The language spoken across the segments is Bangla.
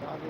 হ্যাঁ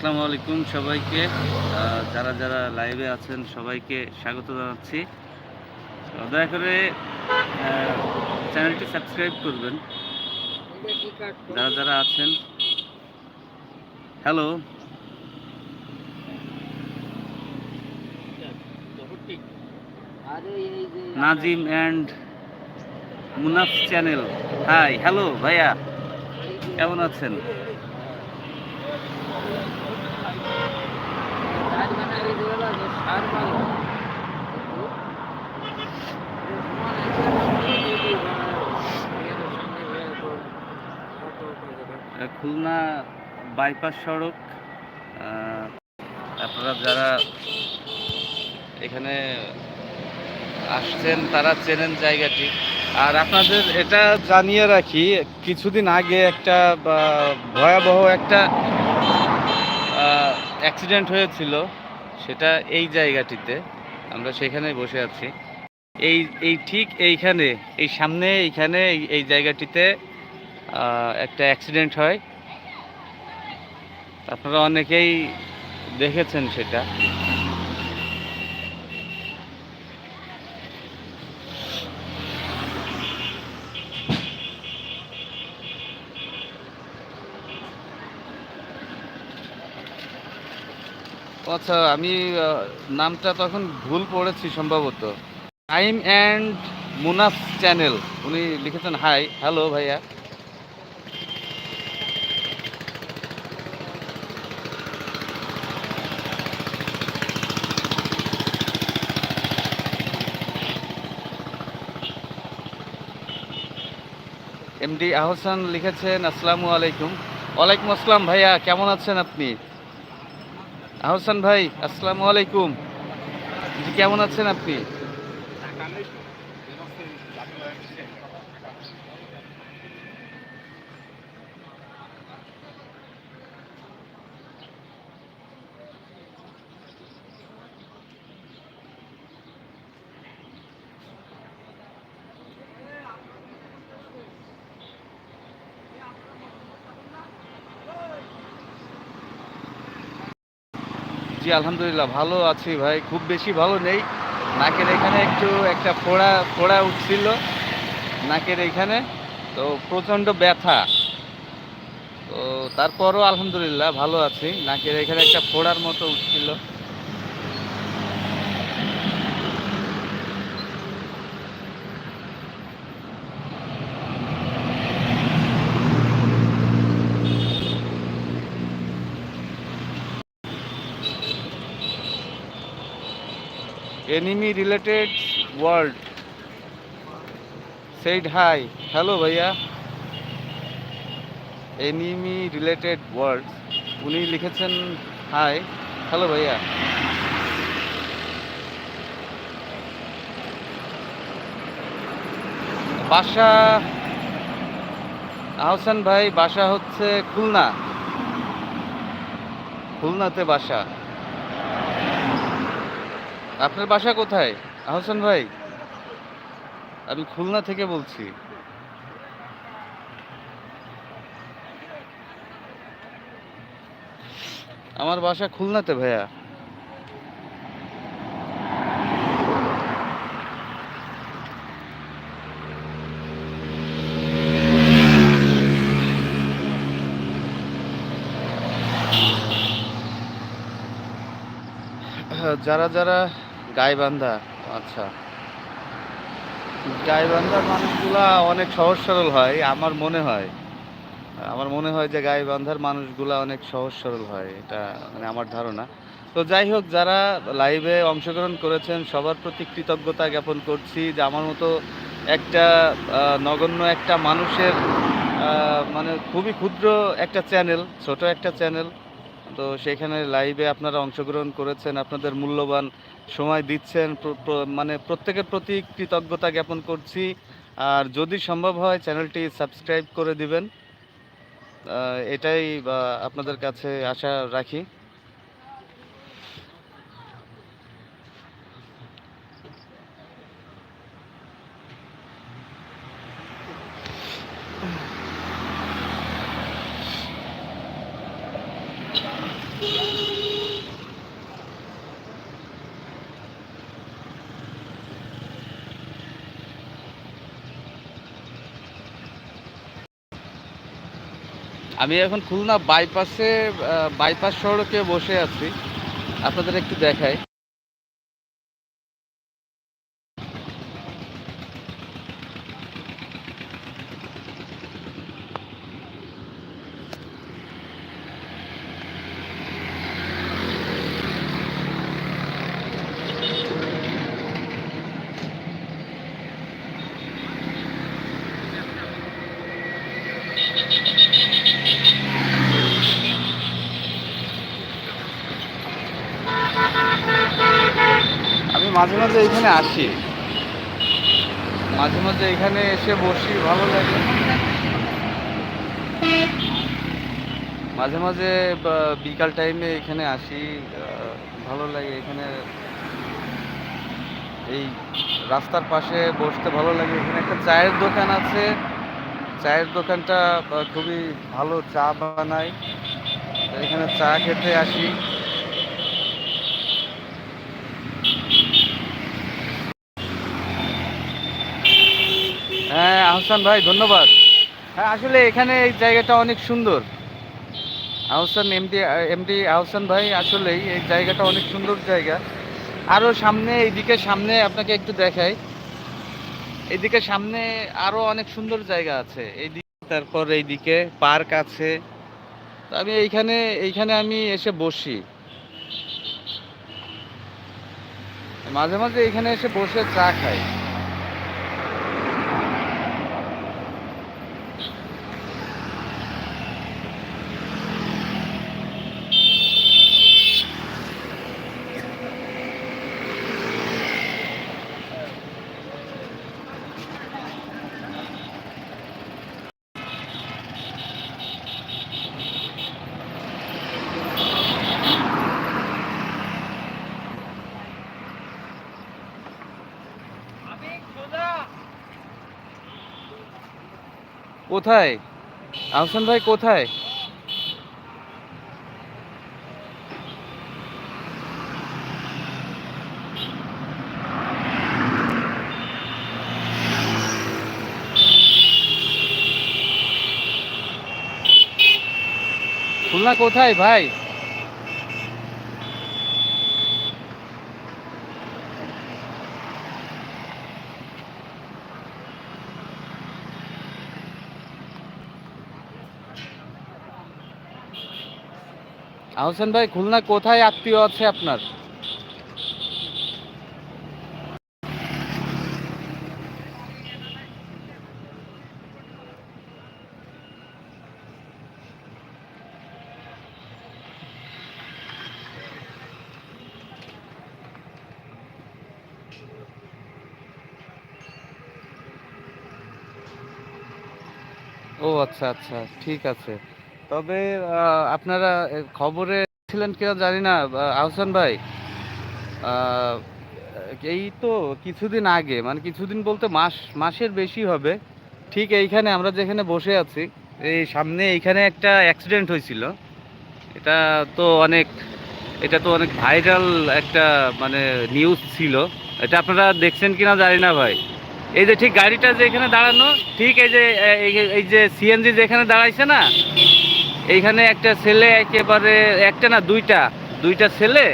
আসসালামু আলাইকুম সবাইকে। যারা যারা লাইভে আছেন, সবাইকে স্বাগত জানাচ্ছি। দয়া করে চ্যানেলটি সাবস্ক্রাইব করবেন। যারা যারা আছেন। Hello. Nazim and Munaf channel. Hi, hello ভাইয়া। কেমন আছেন? খুলনা বাইপাস সড়ক আপনারা যারা এখানে আসছেন, তারা চেনেন জায়গাটি। আর আপনাদের এটা জানিয়ে রাখি, কিছুদিন আগে একটা ভয়াবহ একটা অ্যাক্সিডেন্ট হয়েছিল। সেটা এই জায়গাটিতে আমরা সেখানে বসে আছি। এই এই ঠিক এইখানে, এই সামনে এইখানে এই- জায়গাটিতে একটা অ্যাক্সিডেন্ট হয়। আপনারা অনেকেই দেখেছেন সেটা। আচ্ছা আমি নামটা তখন ভুল পড়েছি সম্ভবত। টাইম অ্যান্ড মুনাফ চ্যানেল উনি লিখেছেন হাই হ্যালো ভাইয়া। এমডি আহসান লিখেছেন, আসসালামু আলাইকুম। ওয়ালাইকুম আসসালাম ভাইয়া, কেমন আছেন আপনি? আহসান ভাই আসসালামু আলাইকুম। কেমন আছেন আপনি? জি, আলহামদুলিল্লাহ, ভালো আছি ভাই, খুব বেশি ভালো নেই। নাকের এখানে একটু একটা ফোড়া ফোড়া উঠছিল নাকের এখানে, তো প্রচণ্ড ব্যথা। তো তারপরও আলহামদুলিল্লাহ, ভালো আছি। নাকের এখানে একটা ফোড়ার মতো উঠছিল। Enemy related world. Said hi hello ভাইয়া। Enemy related world. উনি লিখেছেন হাই হ্যালো ভাইয়া। বাসা, আহসান ভাই, বাসা হচ্ছে খুলনা। খুলনাতে বাসা। আপনার বাসা কোথায়? আহসান ভাই, আমি খুলনা থেকে বলছি। আমার বাসা খুলনাতে ভাইয়া। যারা যারা গাইবান্ধা? আচ্ছা। গাইবান্ধার মানুষগুলা অনেক সহজ সরল হয়, আমার মনে হয়। আমার মনে হয় যে গাইবান্ধার মানুষগুলা অনেক সহজ সরল হয়, এটা মানে আমার ধারণা। তো যাই হোক, যারা লাইভে অংশগ্রহণ করেছেন, সবার প্রতি কৃতজ্ঞতা জ্ঞাপন করছি যে আমার মতো একটা নগণ্য একটা মানুষের মানে খুবই ক্ষুদ্র একটা চ্যানেল, ছোট একটা চ্যানেল তো সেখানে লাইভে আপনারা অংশগ্রহণ করেছেন, আপনাদের মূল্যবান সময় দিচ্ছেন মানে প্রত্যেকের প্রতি কৃতজ্ঞতা জ্ঞাপন করছি। আর যদি সম্ভব হয়, চ্যানেলটি সাবস্ক্রাইব করে দিবেন। এটাই আপনাদের কাছে আশা রাখি। আমি এখন খুলনা বাইপাসে বাইপাস সড়কে বসে আছি। আপনাদের একটু দেখাই আমি মাঝে মাঝে এখানে আসি। মাঝে মাঝে এখানে এসে বসি, ভালো লাগে। মাঝে মাঝে বিকাল টাইমে এখানে আসি ভালো লাগে। এখানে এই রাস্তার পাশে বসতে ভালো লাগে। এখানে একটা চায়ের দোকান আছে। চায়ের দোকানটা খুবই ভালো চা বানায়। এখানে চা খেতে আসি। হ্যাঁ আহসান ভাই, ধন্যবাদ। হ্যাঁ আসলে এখানে এই জায়গাটা অনেক সুন্দর। আহসান এমডি এমডি আহসান ভাই, আসলেই এই জায়গাটা অনেক সুন্দর জায়গা। আরও সামনে, এইদিকে সামনে আপনাকে একটু দেখাই। এইদিকে সামনে আরও অনেক সুন্দর জায়গা আছে। এইদিকে, তারপর এইদিকে পার্ক আছে। তো আমি এইখানে এইখানে আমি এসে বসি। মাঝে মাঝে এখানে এসে বসে চা খাই। কোথায়? আহসান ভাই কোথায়? খুলনা কোথায় ভাই? আহসান ভাই খুলনা কোথায় আত্মীয় আছে আপনার? ও আচ্ছা আচ্ছা ঠিক আছে। তবে আপনারা খবরে ছিলেন কিনা জানি না আহসান ভাই। এই তো কিছুদিন আগে মানে কিছুদিন বলতে মাস, মাসের বেশি হবে। ঠিক এইখানে আমরা যেখানে বসে আছি, এই সামনে এইখানে একটা অ্যাক্সিডেন্ট হয়েছিল। এটা তো অনেক, এটা তো অনেক ভাইরাল একটা মানে নিউজ ছিল। এটা আপনারা দেখছেন কিনা জানি না ভাই। এই যে ঠিক গাড়িটা যে এখানে দাঁড়ানো, ঠিক এই যে এই যে সিএনজি যেখানে দাঁড়াইছে না এইখানে একটা ছেলে একেবারে, একটা না দুইটা দুইটা ছেলে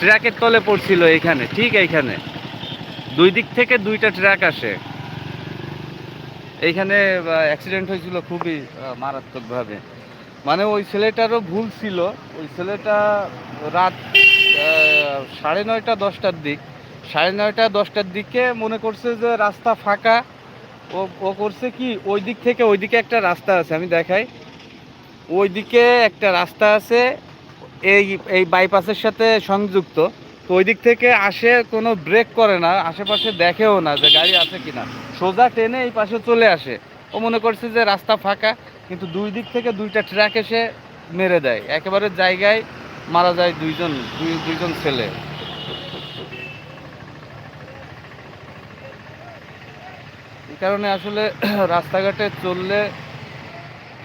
ট্রাকের তলে পড়ছিল এইখানে, ঠিক এইখানে। দুই দিক থেকে দুইটা ট্রাক আসে। এইখানে অ্যাক্সিডেন্ট হয়েছিল খুবই মারাত্মকভাবে। মানে ওই ছেলেটারও ভুল ছিল। ওই ছেলেটা রাত সাড়ে নয়টা, দশটার দিক। সাড়ে নয়টা, দশটার দিকে মনে করছে যে রাস্তা ফাঁকা। ও ও করছে কি, ওই দিক থেকে ওই দিকে একটা রাস্তা আছে, আমি দেখাই। ওই দিকে একটা রাস্তা আছে, এই এই বাইপাসের সাথে সংযুক্ত। তো ওই দিক থেকে আসে কোনো ব্রেক করে না, আশেপাশে দেখেও না যে গাড়ি আছে কিনা। সোজা টেনে এই পাশে চলে আসে। ও মনে করছে যে রাস্তা ফাঁকা, কিন্তু দুই দিক থেকে দুইটা ট্রাক এসে মেরে দেয়। একেবারে জায়গায় মারা যায় দুইজন, দুই, দুইজন ছেলে। এই কারণে আসলে রাস্তাঘাটে চললে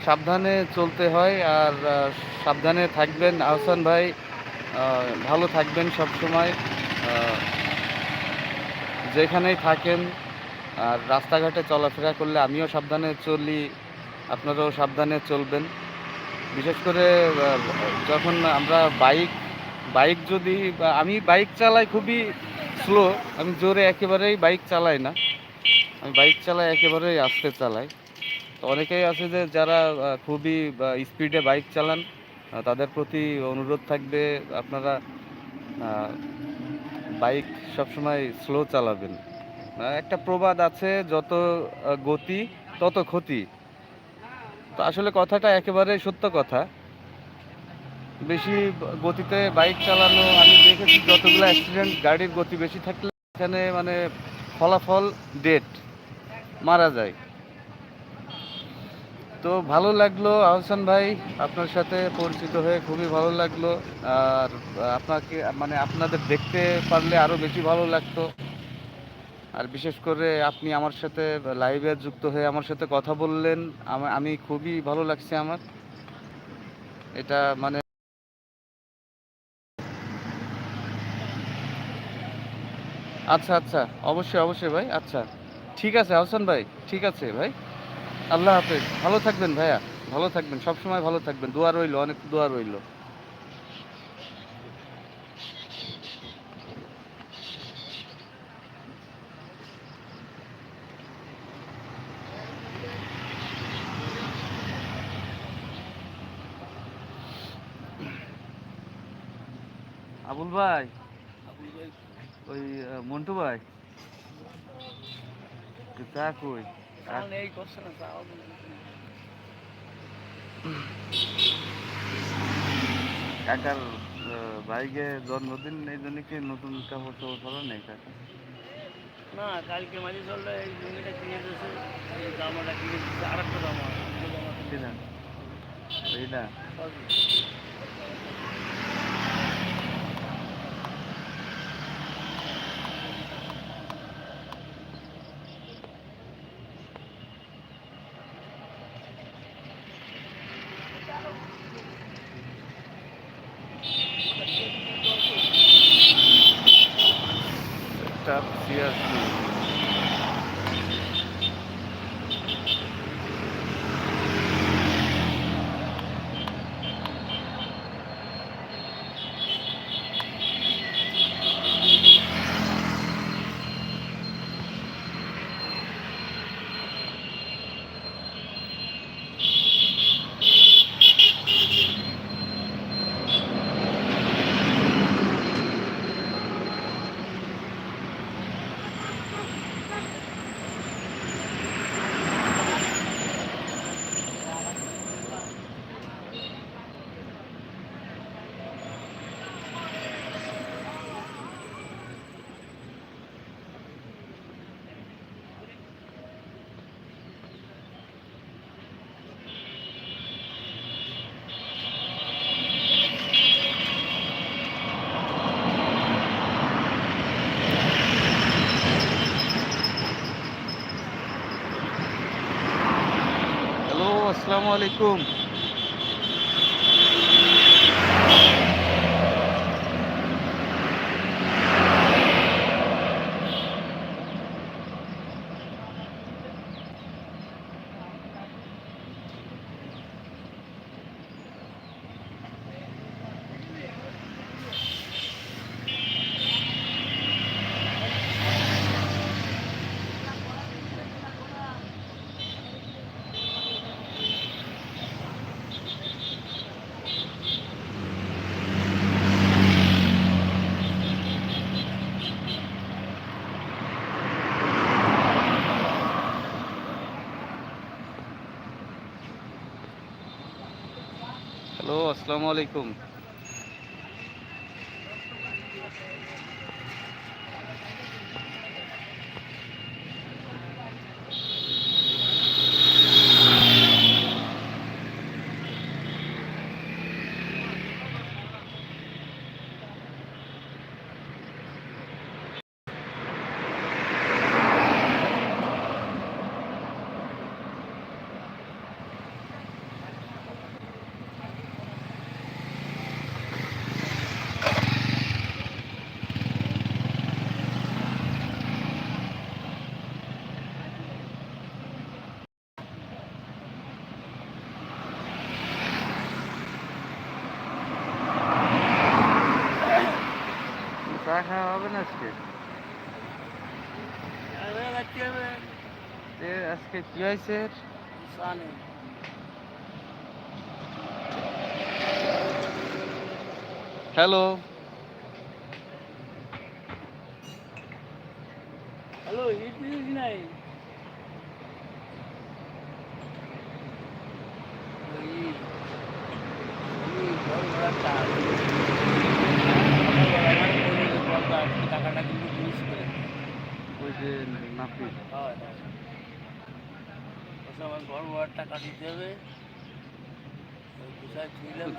সাবধানে চলতে হয় আর সাবধানে থাকবেন। আহসান ভাই ভালো থাকবেন সব সময় যেখানেই থাকেন আর রাস্তাঘাটে চলাফেরা করলে আমিও সাবধানে চলি, আপনারাও সাবধানে চলবেন। বিশেষ করে যখন আমরা বাইক বাইক যদি, আমি বাইক চালাই খুবই স্লো আমি জোরে একেবারেই বাইক চালাই না। আমি বাইক চালাই একেবারেই আস্তে চালাই। তো অনেকেই আছে যে যারা খুবই স্পিডে বাইক চালান তাদের প্রতি অনুরোধ থাকবে আপনারা বাইক সবসময় স্লো চালাবেন। একটা প্রবাদ আছে, যত গতি, তত ক্ষতি। তো আসলে কথাটা একেবারে সত্য কথা। বেশি গতিতে বাইক চালানো, আমি দেখেছি যতগুলো অ্যাক্সিডেন্ট গাড়ির গতি বেশি থাকলে এখানে মানে ফলাফল ডেট মারা যায়। তো ভালো লাগল, আহসান ভাই আপনার সাথে পরিচিত হয়ে খুবই ভালো লাগল। আর আপনাকে মানে আপনাদের দেখতে পারলে আরও বেশি ভালো লাগতো। আর বিশেষ করে আপনি আমার সাথে লাইভে যুক্ত হয়ে আমার সাথে কথা বললেন আমি খুবই ভালো লাগছে আমার। এটা মানে আচ্ছা আচ্ছা অবশ্যই অবশ্যই ভাই আচ্ছা। ঠিক আছে, আহসান ভাই, ঠিক আছে ভাই। আল্লাহ হাফেজ। ভালো থাকবেন ভাইয়া, ভালো থাকবেন সব সময় ভালো থাকবেন। দোয়া রইল, অনেক দোয়া রইল। আবুল ভাই, ওই মন্টু ভাই তো কই? কাকার আহ, ভাইকে জন্মদিন এই জন্য কি নতুন কাপড় টাপড় পরা নেই কাকা? না কালকে মাঝে চললে এই জমিটা কিনে দিয়েছে এই জামাটা কিনে দিচ্ছে আর একটা জামা এইটা দিয়েছে। একটা চেয়ার আসসালামু আলাইকুম হ্যালো আসসালামু আলাইকুম চা খাওয়া হবে না আজকে হয়ে যাচ্ছে হবে এ আজকে কি হয়েছে? হ্যালো হিট নিউজ নাই ওই ওই ঘর ভাড়াটা টাকাটা কিন্তু মিস করে ওই যে নাপি হয় ওসব আমার ঘর ভাড়ার টাকা দিতে হবে।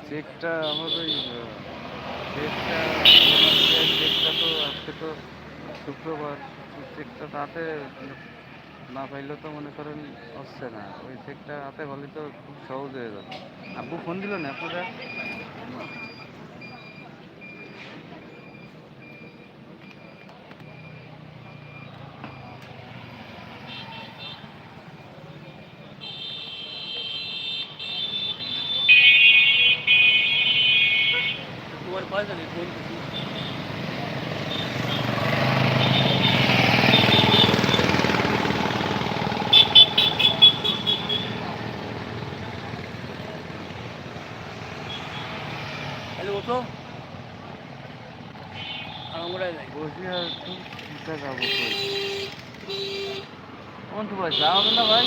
চেকটা আমার ওই চেকটা চেকটা তো আজকে তো শুক্রবার চেকটা তাতে না পাইলে তো মনে করেন আসছে না। ওই চেকটা হাতে হলে তো খুব সহজ হয়ে যাবে। আব্বু ফোন দিল না? আপনারা তোমার পয়সা নেই ফোন করছি তাহলে ওঠো আমরাই যাই বসি আর একটু চিন্তা যাব কোন তো ভাই যাওয়া হবে না ভাই